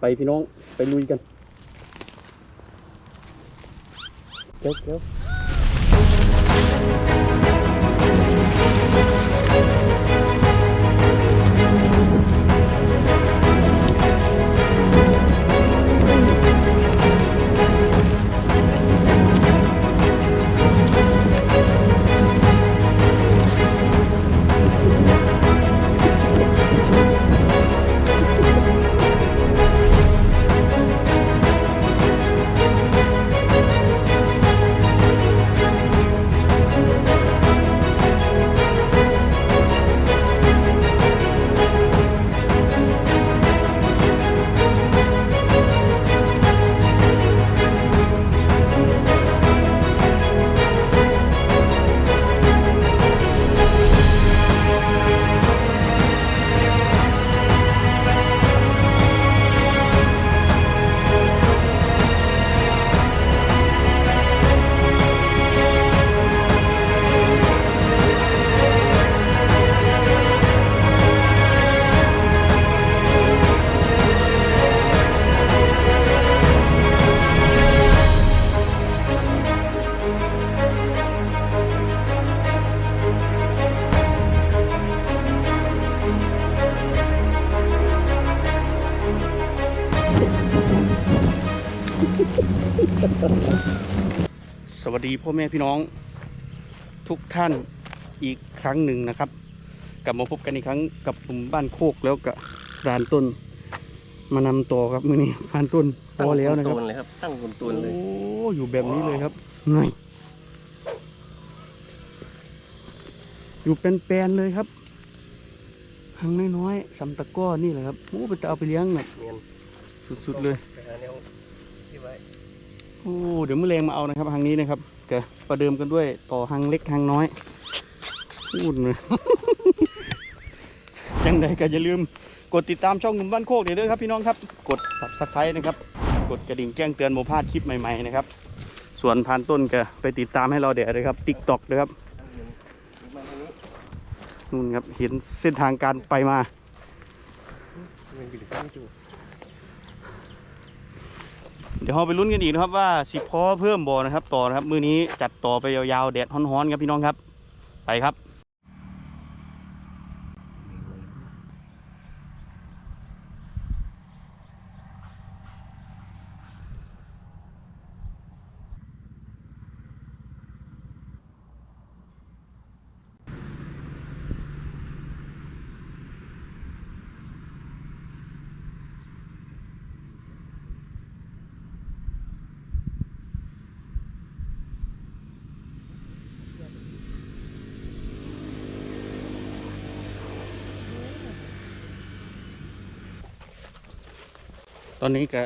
ไปพี่น้องไปลุยกันเดี๋ยวเดี๋ยว สวัสดีพ่อแม่พี่น้องทุกท่านอีกครั้งหนึ่งนะครับ กลับมาพบกันอีกครั้งกับผมบ้านโคกแล้วกับร้านต้น มานำต่อครับมื้อนี้ร้านต้นพอแล้วนะครับตั้งณตูเลยครับ ตั้งคุณตูนเลย โอ้อยู่แบบนี้เลยครับไงอยู่เป็นแปลนๆเลยครับหางน้อยๆสำตะกร้อนี่แหละครับโอ้ไปเอาไปเลี้ยงแบบเนียนสุดๆเลย ไปหาแนวที่ไว้ โอ้เดี๋ยวมือแรงมาเอานะครับหางนี้นะครับแกประเดิมกันด้วยต่อหางเล็กหางน้อยพูดเลยยังไงก็อย่าลืมกดติดตามช่องหนุ่มบ้านโคกเดี๋ยวด้วยครับพี่น้องครับ กด subscribe นะครับ กดกระดิ่งแจ้งเตือนโมพาดคลิปใหม่ๆนะครับ ส่วนพานต้นก็ไปติดตามให้เราเดี๋ยวเลยครับติ๊กต็อกนะครับนู่นครับเห็นเส้นทางการไปมามันอยู่ข้างจู เดี๋ยวเราไปลุ้นกันอีกนะครับว่าสิพอเพิ่มบ่อนะครับ ต่อนะครับ มือนี้จัดต่อไปยาวๆแดดฮ้อนๆครับพี่น้องครับ ไปครับ อนนี้ก็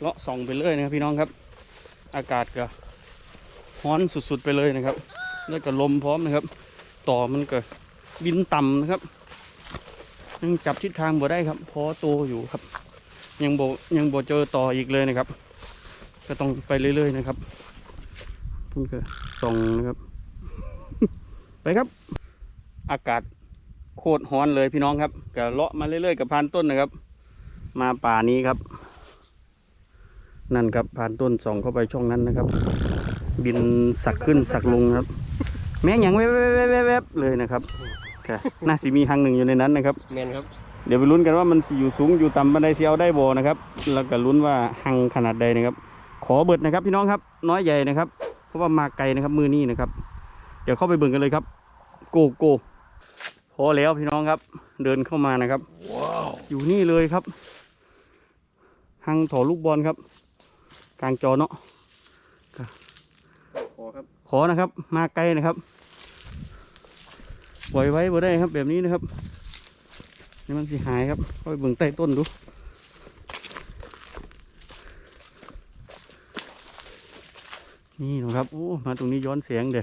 เลาะส่องไปเรื่อยนะครับพี่น้องครับ อากาศก็ร้อนสุดๆไปเลยนะครับ แล้วก็ลมพร้อมนะครับ ต่อมันก็บินต่ำนะครับยังจับทิศทางบ่ได้ครับพอโตอยู่ครับ ยังโบยังโบเจอต่ออีกเลยนะครับ ก็ต้องไปเรื่อยๆนะครับเพิ่งก็ส่องนะครับ ไปครับ อากาศโคตรร้อนเลยพี่น้องครับก็เลาะมาเรื่อยๆกับพานต้นนะครับ มาป่านี้ครับ นั่นครับผ่านต้นส่องเข้าไปช่องนั้นนะครับ บินสักขึ้นสักลงครับ แม้งอย่างแวบๆๆๆเลยนะครับค่ะน่าสิมีหังหนึ่งอยู่ในนั้นนะครับแมนครับเดี๋ยวไปลุ้นกันว่ามันสิอยู่สูงอยู่ต่ำบันไดเสียวได้บ่นะครับ แล้วก็ลุ้นว่าหังขนาดใดนะครับ ขอเบิดนะครับพี่น้องครับ น้อยใหญ่นะครับ เพราะว่ามาไกลนะครับมือนี้นะครับ เดี๋ยวเข้าไปเบิ่งกันเลยครับ โกโกพอแล้วพี่น้องครับ เดินเข้ามานะครับว้าวอยู่นี่เลยครับ หังถอลูกบอลครับ กลางจอเนาะขอครับขอนะครับ มาไกลนะครับ ปล่อยไว้บ่ได้ครับแบบนี้นะครับนี่มันสิหายครับก็ไปเบิ่งใต้ต้นดูนี่นะครับโอ้มาตรงนี้ย้อนเสียงเด้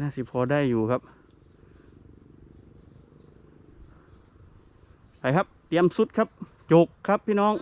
น่าสิพอได้อยู่ครับ ไปครับ เตรียมสุดครับจุกครับพี่น้อง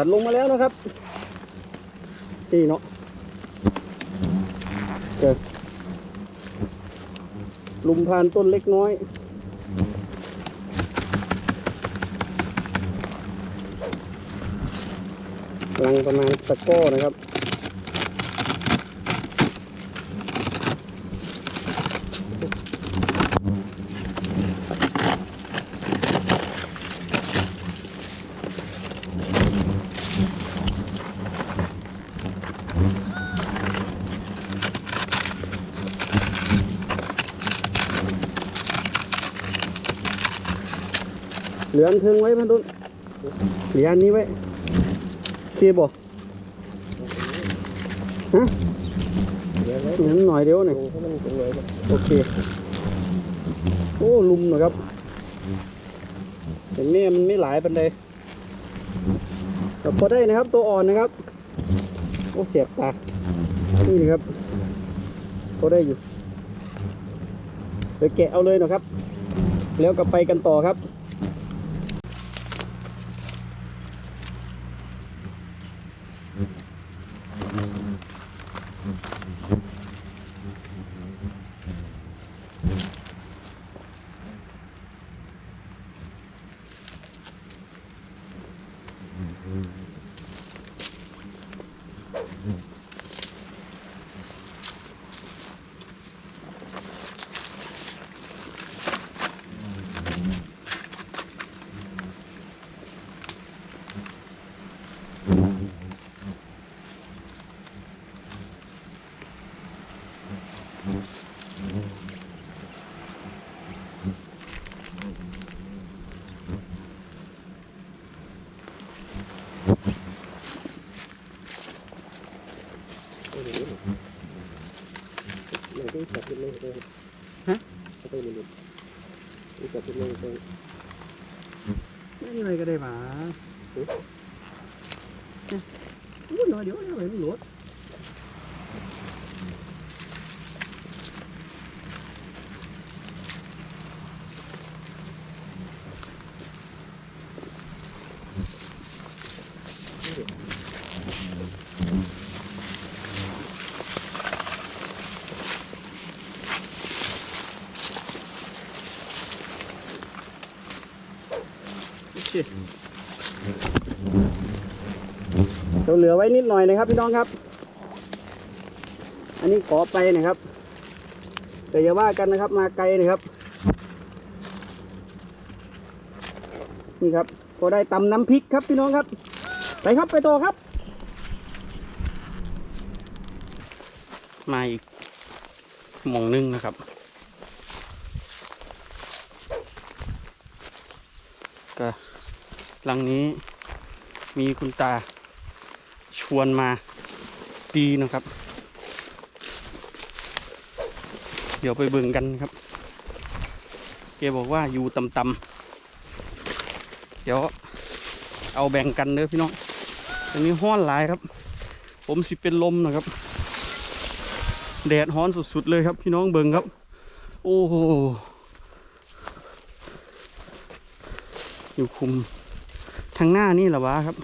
ตัดลงมาแล้วนะครับ นี่เนาะเกิดลุมพานต้นเล็กน้อย ลังประมาณตะก้อนะครับ เหลืออันเทิงไว้พันดุนเหลืออันนี้ไว้เคบอกฮะเหลือหน่อยเดียวหน่อยโอเค โอ้ลุมหน่อยครับแต่เนี่ยมันไม่หลายปันใดแต่พอได้นะครับตัวอ่อนนะครับ โอ้เสียบตา นี่นะครับพอได้อยู่ไปแกะเอาเลยนะครับ แล้วก็ไปกันต่อครับ เราเหลือไว้นิดหน่อยนะครับ พี่น้องครับ อันนี้ขอไปนะครับแต่อย่าว่ากันนะครับ มาไกลนะครับ นี่ครับพอได้ตำน้ำพริกครับพี่น้องครับ ไปครับไปต่อครับ มาอีกมองหนึงนะครับก็หลังนี้มีคุณตา ชวนมาตีนะครับ เดี๋ยวไปเบิ่งกันครับแกบอกว่าอยู่ต่ำๆเดี๋ยวเอาแบ่งกันเด้อพี่น้องอันนี้ห้อนหลายครับ ผมสิเป็นลมนะครับ แดดฮ้อนสุดๆเลยครับ พี่น้องเบิ่งครับ โอ้โหอยู่คุมทางหน้านี่เหรอวะครับ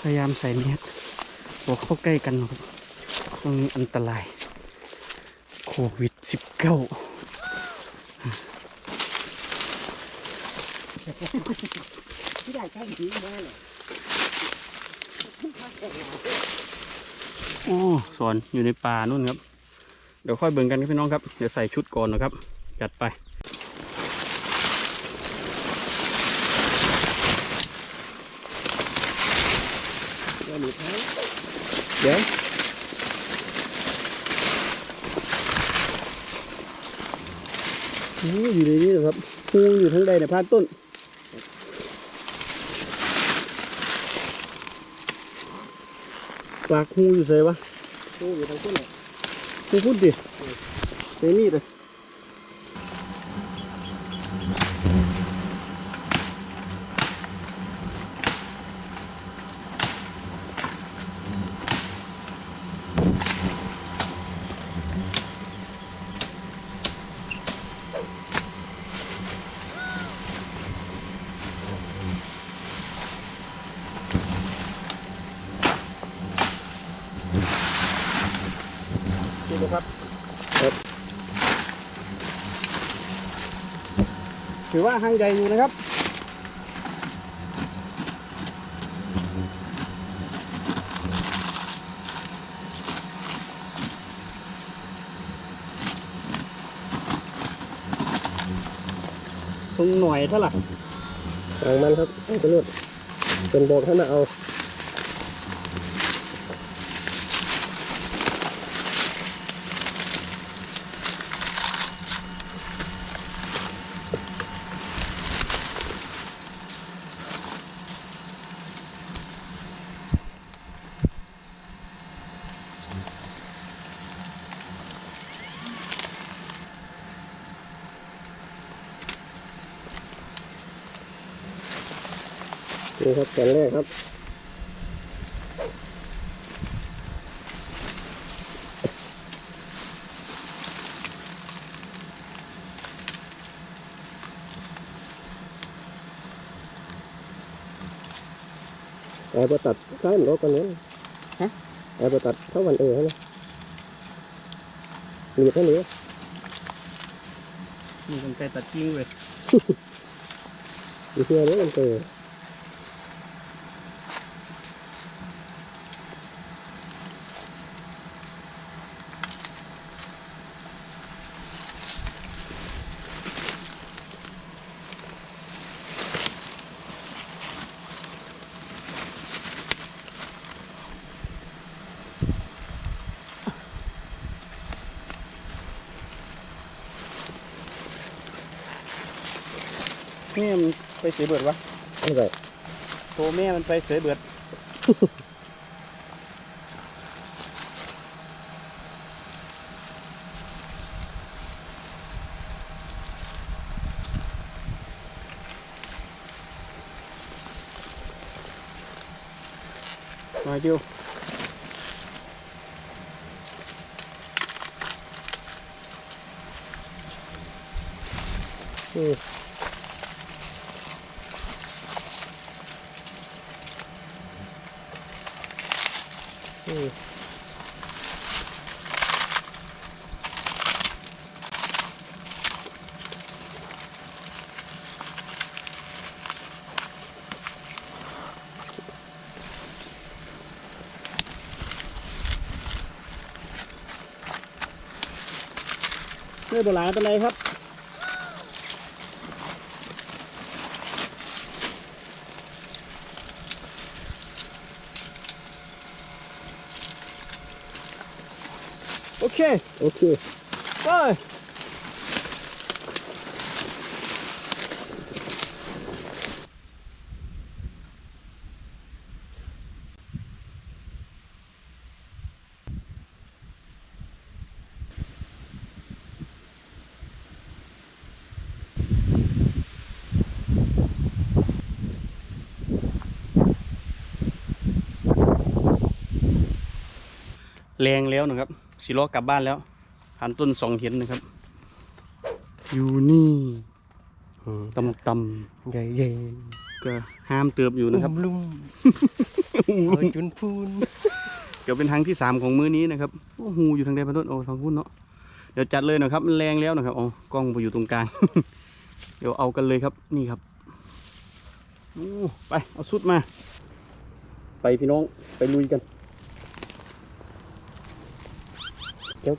พยายามใส่เน็ตบอกเข้าใกล้กันครับตรงนี้อันตราย โควิด -19 ที่ได้ใช้ดีแน่เลยอ๋อสอนอยู่ในป่านู่นครับ เดี๋ยวค่อยเบิ่งกันครับพี่น้องครับ เดี๋ยวใส่ชุดก่อนนะครับ จัดไป ว่าหนูท้าย เดี๋ยวโอ้อยู่ในนี้เหรอครับงูอยู่ทั้งใดในพานต้นโปากหูอยู่เสยวะตู้อยู่ทางขึ้นเลยหูพูดดิเซนี่เลย ถือว่าห้างใหญ่อยู่นะครับ ตรงหน่อยเท่าไหร่ทางมันครับเอาไปรวดเป็นบอกท่านเอา นี่ครับแขนแรกครับเอาไปตัดข้าวมันรถกันนี้ฮะเอาไปตัดข้าววันเออให้นะหลีบให้หนีมีกันไกรตัดกิ้งเลยดูเชื่อเนี้มันเจอ ม่มันไปเสียเบิดวะไม่ได้โตแม่มันไปเสียเบิด มาเดียวอืมอืม เพื่อตัวหลายเป็นไรครับโอเคโอเคไป แรงแล้วนะครับสีล้อกลับบ้านแล้วหันต้นสองเห็นนะครับ อยู่นี่อืมตำตใหญ่ใหญ่ำก็ห้ามเติบอยู่นะครับลุงเอาจุนพูนเดี๋ยวเป็นทางที่สามของมื้อนี้นะครับโอ้หูอยู่ทางใดพันต้นโอ้ทางพุ่นเนาะเดี๋ยวจัดเลยนะครับมันแรงแล้วนะครับอ๋อกล้องไปอยู่ตรงกลางเดี๋ยวเอากันเลยครับนี่ครับโอ้ไปเอาสุดมา ไปพี่น้องไปลุยกัน เจ้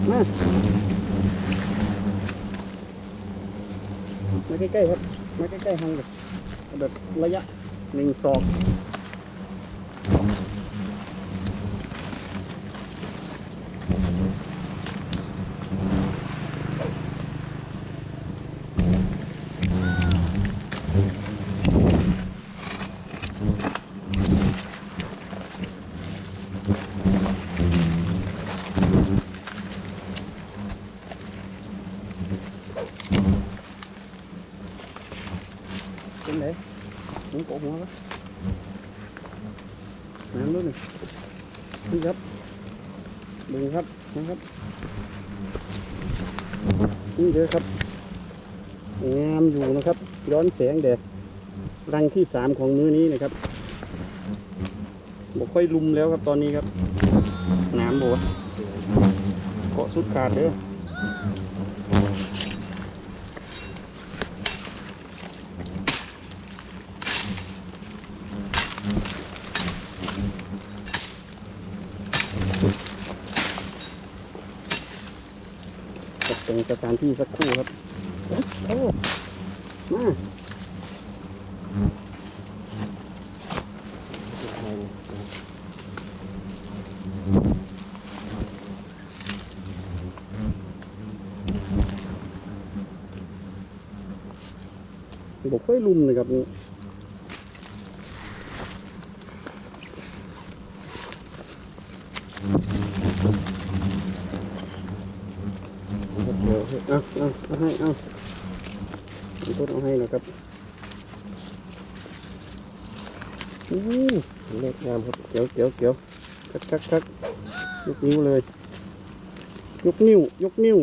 เอาเรื่อยๆมาใกล้ๆครับ มาใกล้ๆทางแบบแบบระยะหนึ่งศอก หมุนโกะหัวครับน้ำด้วยนึ่งนี่ครับดึงครับนะครับนี่เลยครับงามอยู่นะครับย้อนแสงแดดรังที่สามของมื้อนี้นะครับบกค่อยลุมแล้วครับตอนนี้ครับน้ำบวเกาะสุดขาดเด้อ จัดตรงสถานที่สักครู่ครับโอ้มาบอกค่อยลุมเลยครับนี่เดี๋ยวเอาเอาเอาให้เอาเอาต้นเอาให้นะครับ อู้เล็กงามครับเกี่ยวเกี่ยวเกี่ยวคักคักคักยกนิ้วเลย ยกนิ้ว ยกนิ้ว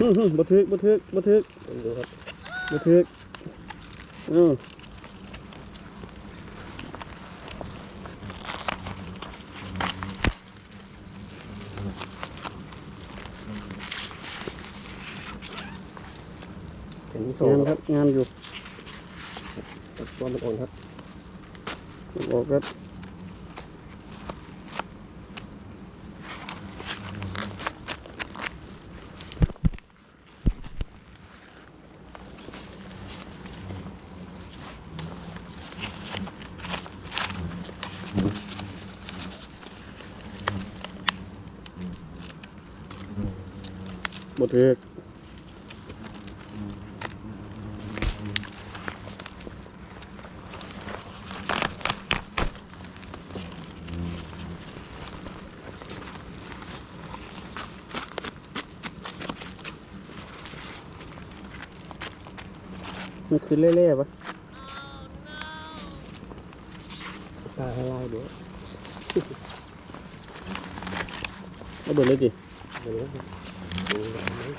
อื้อหือบ่ถึกบ่ถึกบ่ถึกดูครับ บ่ถึกเออเห็นสองงามคครับรับงามอยู่ตัวมันอ่อนครับบอกครับ บ่ถึกมันคือเล่ๆปะตาให้ลายเดี๋ยวเอาเบิดเลยดิ เดี๋ยวครับดูแบบนี้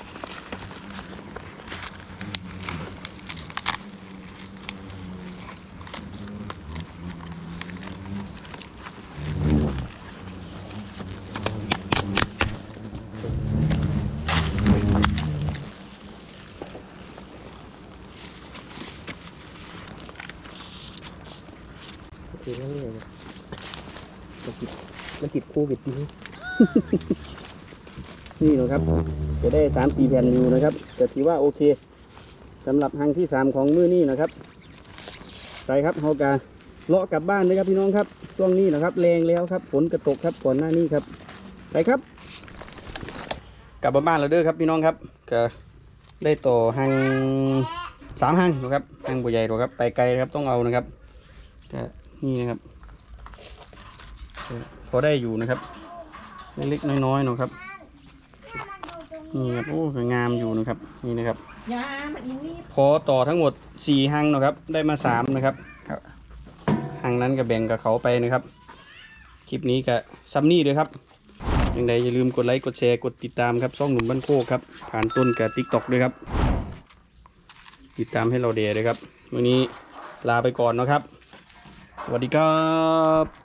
โอเคนั่นเลยนะมันติดมันติดโควิดจริง นี่นะครับ จะได้สามสี่แผ่นอยู่นะครับแต่ถือว่าโอเคสำหรับหังที่สามของมือนี้นะครับไปครับเฮากาเลาะกลับบ้านเลยครับพี่น้องครับช่วงนี้นะครับแรงแล้วครับฝนกระตกครับก่อนหน้านี้ครับไปครับ กลับบ้านแล้วเด้อครับพี่น้องครับก็ได้ต่อหังสามหังนะครับหังบัวใหญ่หรอกครับไปไกลครับต้องเอานะครับก็นี่นะครับพอได้อยู่นะครับ เล็กๆน้อยๆเนาะครับนี่ครับโอ้ก็งามอยู่นะครับนี่นะครับยามันอีนี่พอต่อทั้งหมดสี่หังเนาะครับ ได้มาสามนะครับหังนั้นก็แบ่งกับเขาไปนะครับ คลิปนี้ก็ซัมนี่เลยครับยังไงอย่าลืมกดไลค์กดแชร์กดติดตามครับช่องหนุ่มบ้านโคกครับ ผ่านต้นกับติ๊กต็อกด้วยครับ ติดตามให้เราเดย์ด้วยครับ วันนี้ลาไปก่อนเนาะครับ สวัสดีครับ